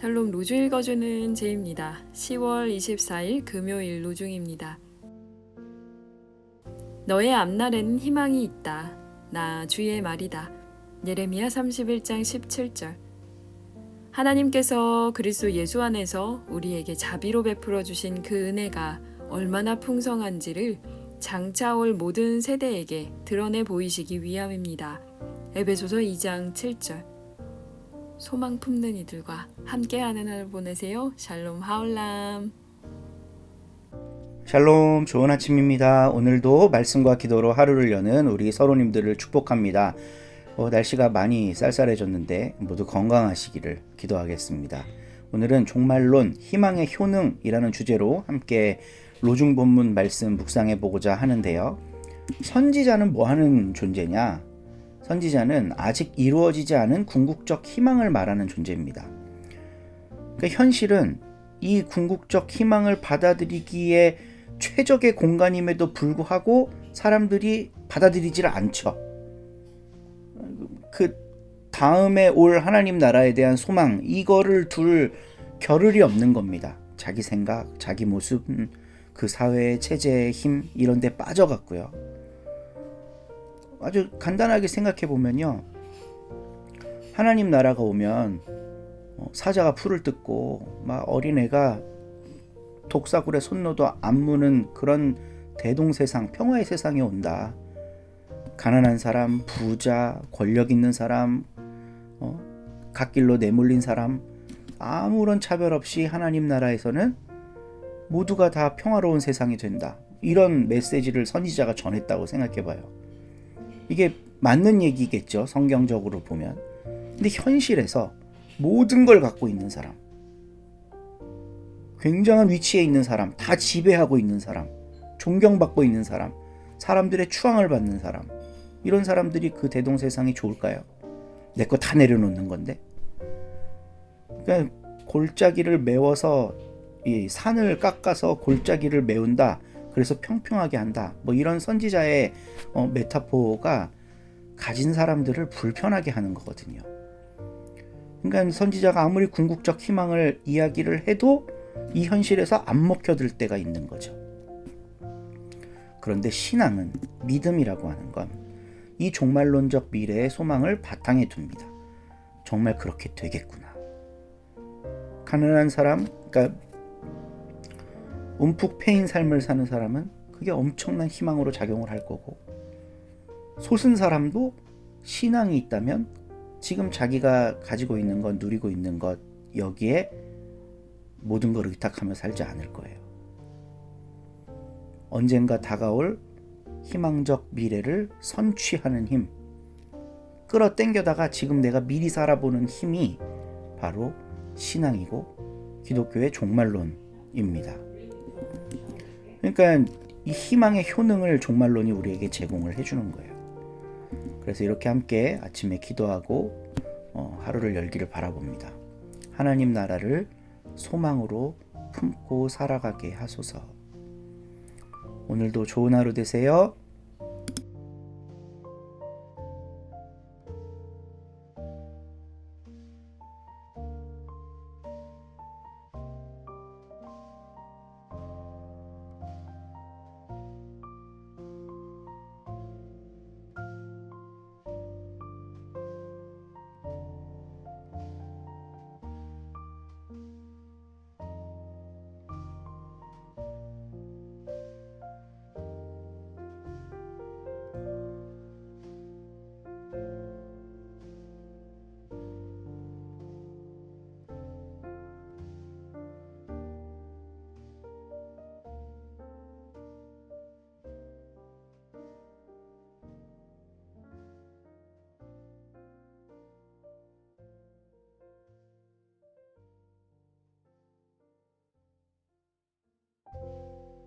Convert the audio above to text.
샬롬 로주 읽어주는 제입니다. 10월 24일 금요일 로중입니다. 너의 앞날에는 희망이 있다. 나 주의 말이다. 예레미야 31장 17절. 하나님께서 그리스도 예수 안에서 우리에게 자비로 베풀어 주신 그 은혜가 얼마나 풍성한지를 장차 올 모든 세대에게 드러내 보이시기 위함입니다. 에베소서 2장 7절. 소망 품는 이들과 함께하는 하루 보내세요. 샬롬 하울람. 샬롬 좋은 아침입니다. 오늘도 말씀과 기도로 하루를 여는 우리 서로님들을 축복합니다. 어, 날씨가 많이 쌀쌀해졌는데 모두 건강하시기를 기도하겠습니다. 오늘은 종말론 희망의 효능이라는 주제로 함께 로중 본문 말씀 묵상해 보고자 하는데요. 선지자는 뭐 하는 존재냐? 선지자는 아직 이루어지지 않은 궁극적 희망을 말하는 존재입니다. 그러니까 현실은 이 궁극적 희망을 받아들이기에 최적의 공간임에도 불구하고 사람들이 받아들이질 않죠. 그 다음에 올 하나님 나라에 대한 소망 이거를 둘 겨를이 없는 겁니다. 자기 생각, 자기 모습, 음, 그 사회의 체제의 힘 이런 데 빠져갔고요. 아주 간단하게 생각해 보면요. 하나님 나라가 오면 어, 사자가 풀을 뜯고 막 어린애가 독사굴에 손 넣어도 안 무는 그런 대동세상, 평화의 세상이 온다. 가난한 사람, 부자, 권력 있는 사람, 어? 갓길로 내몰린 사람, 아무런 차별 없이 하나님 나라에서는 모두가 다 평화로운 세상이 된다. 이런 메시지를 선지자가 전했다고 생각해 봐요. 이게 맞는 얘기겠죠. 성경적으로 보면. 근데 현실에서 모든 걸 갖고 있는 사람, 굉장한 위치에 있는 사람, 다 지배하고 있는 사람, 존경받고 있는 사람, 사람들의 추앙을 받는 사람, 이런 사람들이 그 대동 세상이 좋을까요? 내 거 다 내려놓는 건데. 그러니까 골짜기를 메워서 이 산을 깎아서 골짜기를 메운다. 그래서 평평하게 한다. 뭐 이런 선지자의 어, 메타포가 가진 사람들을 불편하게 하는 거거든요. 그러니까 선지자가 아무리 궁극적 희망을 이야기를 해도 이 현실에서 안 먹혀들 때가 있는 거죠. 그런데 신앙은 믿음이라고 하는 건 이 종말론적 미래의 소망을 바탕에 둡니다. 정말 그렇게 되겠구나. 가난한 사람, 그러니까 움푹 패인 삶을 사는 사람은 그게 엄청난 희망으로 작용을 할 거고 솟은 사람도 신앙이 있다면 지금 자기가 가지고 있는 것, 누리고 있는 것 여기에 모든 걸 의탁하며 살지 않을 거예요. 언젠가 다가올 희망적 미래를 선취하는 힘, 끌어당겨다가 지금 내가 미리 살아보는 힘이 바로 신앙이고 기독교의 종말론입니다. 그러니까 이 희망의 효능을 종말론이 우리에게 제공을 해주는 거예요. 그래서 이렇게 함께 아침에 기도하고 어, 하루를 열기를 바라봅니다. 하나님 나라를 소망으로 품고 살아가게 하소서. 오늘도 좋은 하루 되세요.